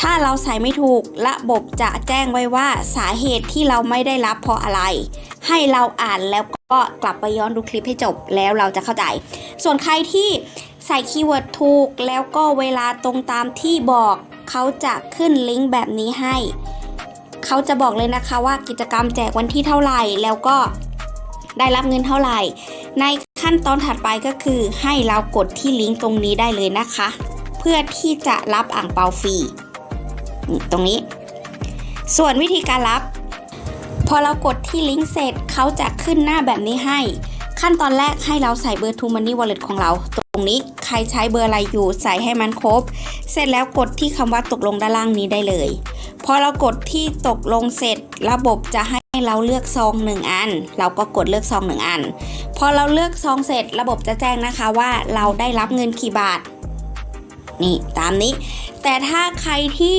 ถ้าเราใส่ไม่ถูกระบบจะแจ้งไว้ว่าสาเหตุที่เราไม่ได้รับเพราะอะไร ให้เราอ่านแล้วก็กลับไปย้อนดูคลิปให้จบแล้วเราจะเข้าใจ ส่วนใครที่ใส่คีย์เวิร์ดถูก แล้วก็เวลาตรงตามที่บอกเขาจะขึ้นลิงก์แบบนี้ให้ เขาจะบอกเลยนะคะว่ากิจกรรมแจกวันที่เท่าไหร่ แล้วก็ได้รับเงินเท่าไหร่ ในขั้นตอนถัดไปก็คือให้เรากดที่ลิงก์ตรงนี้ได้เลยนะคะ เพื่อที่จะรับอ่างเปาฟรี ตรงนี้ ส่วนวิธีการรับ พอเรากดที่ลิงก์เสร็จเขาจะขึ้นหน้าแบบนี้ให้ ขั้นตอนแรกให้เราใส่เบอร์ t ูมันนี่วอลเล็ตของเรา ตรงนี้ใครใช้เบอร์อะไรอยู่ใส่ให้มันครบ เสร็จแล้วกดที่คำว่าตกลงด้านล่างนี้ได้เลย พอเรากดที่ตกลงเสร็จ ระบบจะให้เราเลือกซองหนึ่งอัน เราก็กดเลือกซองหนึ่งอัน พอเราเลือกซองเสร็จระบบจะแจ้งนะคะว่าเราได้รับเงินกี่บาท นี่ตามนี้ แต่ถ้าใครที่